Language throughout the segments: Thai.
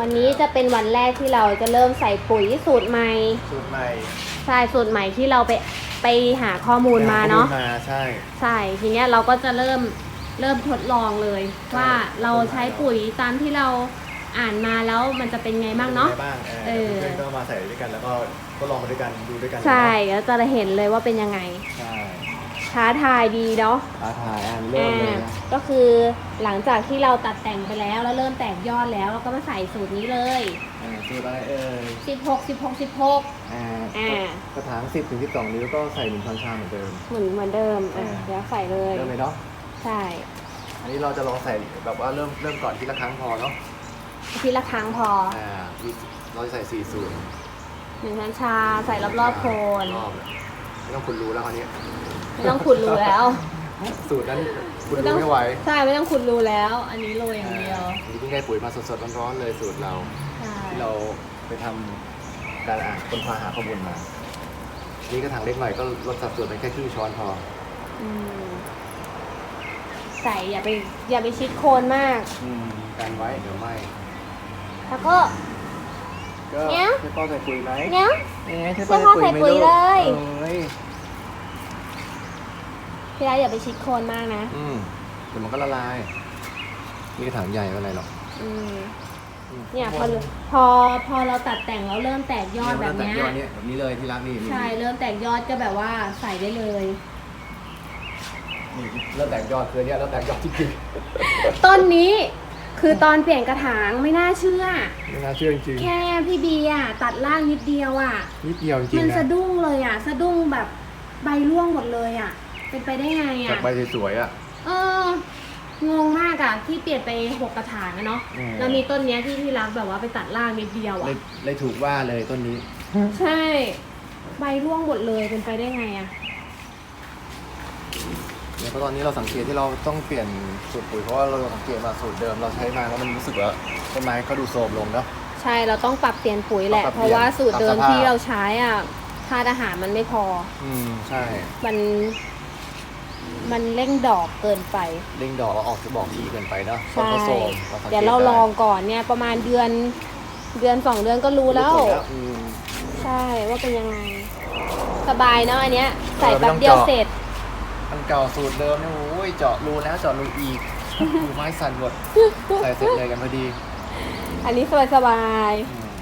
วันนี้จะเป็นวันแรกที่เราจะเริ่มใส่ปุ๋ยสูตรใหม่สูตรใหม่ใช่สูตรใหม่ที่เราไปไปหาข้อมูลมาเนาะข้อมาใช่ใช่ทีเนี้ยเราก็จะเริ่มเริ่มทดลองเลย ว่าเราใช้ปุ๋ยตามที่เราอ่านมาแล้วมันจะเป็นไงบ้างเนาะป็ไบ้างเอเอออเพื่อนๆก็มาใส่ด้วยกันแล้วก็ทดลองมาด้วยกันดูด้วยกัน ใช่แล้วจะได้เห็นเลยว่าเป็นยังไงใช่ ท้าทายดีเนาะท้าทายอันเริ่มเลยอ่านะก็คือหลังจากที่เราตัดแต่งไปแล้วแล้วเริ่มแตกยอดแล้วเราก็มาใส่สูตรนี้เลยอ่าสูตรอะไรเอ่ย16 16 16อ่าอ่ากระถาง10ถึง12นิ้วก็ใส่หนึ่งช้อนชาเหมือนเดิมเหมือนเหมือนเดิมอะอ่าเดี๋ยวใส่เลยเริ่มเลยเนาะใช่อันนี้เราจะลองใส่แบบว่าเริ่มเริ่มก่อนทีละครั้งพอเนาะทีละครั้งพออ่าเราจะใส่สี่สูตรหนึ่งช้อนชาใส่รอบๆโคนรอบเลย ไม่ต้องคุณรู้แล้วคราวนี้ไม่ต้องขุดรูแล้วสูตรนั้นคุณต้รู้องไม่ไหวใช่ไม่ต้องขุดรูแล้ว อันนี้โรยอย่างเดียวอันนี้เพิ่งได้ปุ๋ยมาสดๆร้อนๆเลยสูตรเรา ใช่ที่เราไปทำการอ่านค้นคว้าหาข้อมูลมา นี่กระถางเล็กหน่อยก็ลดสัดส่วนเป็นแค่ครึ่งช้อนพอ อืมใส่อย่าไปอย่าไปชิดโคนมาก อืมกันไว้เดี๋ยวไหมแล้วก็ ก็เนี่ยใช้ป้อใส่ปุ๋ยไหมเนี้ย เอ๊ะใช้พ่อใส่ปุ๋ยเลย เอ้ยพี่ไออย่าไปชิดโคนมากนะ อืมเดี๋ยวมันก็ละลายนี่กระถางใหญ่ไม่เป็นไรหรอกอืมอืมเนี่ยพอพอพอเราตัดแต่งแล้วเริ่มแตกยอดแบบเนี้ยยอดเนี้ยแบบนี้เลยที่รักนี่นี่ใช่เริ่มแตกยอดก็แบบว่าใส่ได้เลย นี่เริ่มแตกยอดคือเนี้ยเริ่มแตกยอดจริงต้นนี้ คือตอนเปลี่ยนกระถางไม่น่าเชื่อๆไม่น่าเชื่อจริงแค่พี่บีอะตัดล่างนิดเดียวอะ ๆนิดเดียวจริงมันๆนะสะดุ้งเลยอะ สะดุ้งแบบใบร่วงหมดเลยอะ เป็นไปได้ไงจาอะ กใบสวยๆอะ เอองงมากอะที่เปลี่ยนไปหกกระถางอะเนาะอืม แล้วมีต้นเนี้ยที่พี่รักแบบว่าไปตัดล่างนิดเดียวเลอะยเลยถูกว่าเลยต้นนี้ ใช่ ใบร่วงหมดเลยเป็นไปได้ไงอะ เนี่ยเพราะตอนนี้เราสังเกตที่เราต้องเปลี่ยนสูตรปุ๋ยเพราะว่าเราสังเกตมาสูตรเดิมเราใช้มาแล้วมันรู้สึกว่าต้นไม้ก็ดูโทรมลงเนาะ ใช่เราต้องปรับเปลี่ยนปุ๋ยแหละต้องปรับเพราะว่าสูตรเดิมตามสภาพ ที่เราใช้อะธาตุอาหารมันไม่พอ อืมใช่มัน มันเร่งดอกเกินไปเร่งดอกเราออกจะบอกทีเกินไปเนาะต้นใช่ก็โทรมสังกตเดี๋ยวเราได้ลองก่อนเนี่ย ประมาณเดือน เดือนสองเดือนก็รู้แล้วรู้ผอืม ใช่ว่าเป็นยังไง สบายเนาะอันเนี้ย ใส่เออไม่แป๊ต้บองเดียวเจาะ เสร็จอัน เก่าสูตรเดิมเนี่ยโอ้ยเจาะรูแล้วเจาะรูอีกดูไม้สั่นหมดใส่เสร็จเลยกันพอดีอันนี้สบายสบายอืมๆ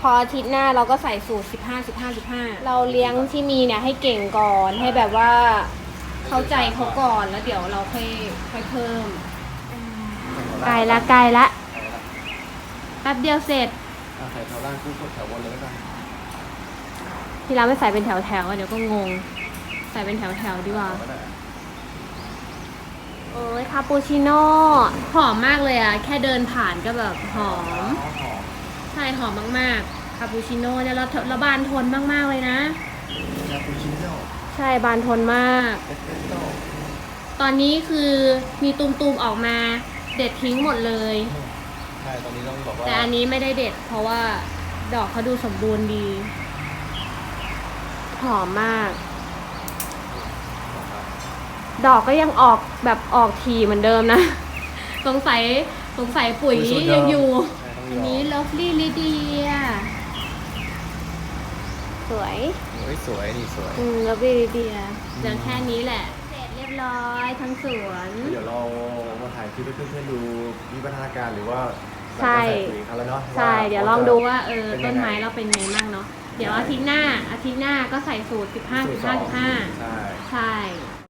พออาทิตย์หน้าเราก็ใส่สูตร 15 15 15 เราเลี้ยงที่มีเนี่ยให้เก่งก่อนให้แบบว่าเข้าใจเขาก่อนแล้วเดี๋ยวเราค่อยค่อยเพิ่มไกลละไกลละแป๊บเดียวเสร็จ อะใส่แถวล่างคู่แถวบนเลยแล้วกัน ที่เราไม่ใส่เป็นแถวแถวๆอะเดี๋ยวก็งง ใส่เป็นแถวแถวๆดีกว่าก็ได้โอ้ยคาปูชิโน่หอมมากเลยอะแค่เดินผ่านก็แบบหอมหอม ใช่หอมมากๆ คาปูชิโน่เนี่ยเราเราบานทนมากๆเลยนะ คาปูชิโน่ ใช่บานทนมาก เอสเปรสโซ่ตอนนี้คือมีตุมๆออกมาเด็ดทิ้งหมดเลย ใช่ ตอนนี้ต้องบอกว่าแต่อันนี้ไม่ได้เด็ด เพราะว่าดอกเขาดูสมบูรณ์ดี หอมมาก ดอกก็ยังออกแบบออกทีเหมือนเดิมนะ สงสัยสงสัยปุ๋ยยังอยู่ ใช่ต้องอัยนอนี้มเลิฟลี่ลิเดีย สวยโอ้ยสวยนี่สวย อืมเลิฟลี่ลิเดียเหลือแค่นี้แหละ เสร็จเรียบร้อยทั้งสวน เดี๋ยวเรามาถ่ายคลิปให้เพื่อนๆดูวิวัฒนาการหรือว่าใช่การใส่ปุ๋ยเขาแล้วเนาะใช่เดี๋ยวลองดูว่าเออป็ต้นยังงไม้เราเป็นไงบ้างเนาะ เดี๋ยวอาทิตย์หน้าอาทิตย์หน้าก็ใส่สูตร 15สูตรสอง15 15 ใช่ ใช่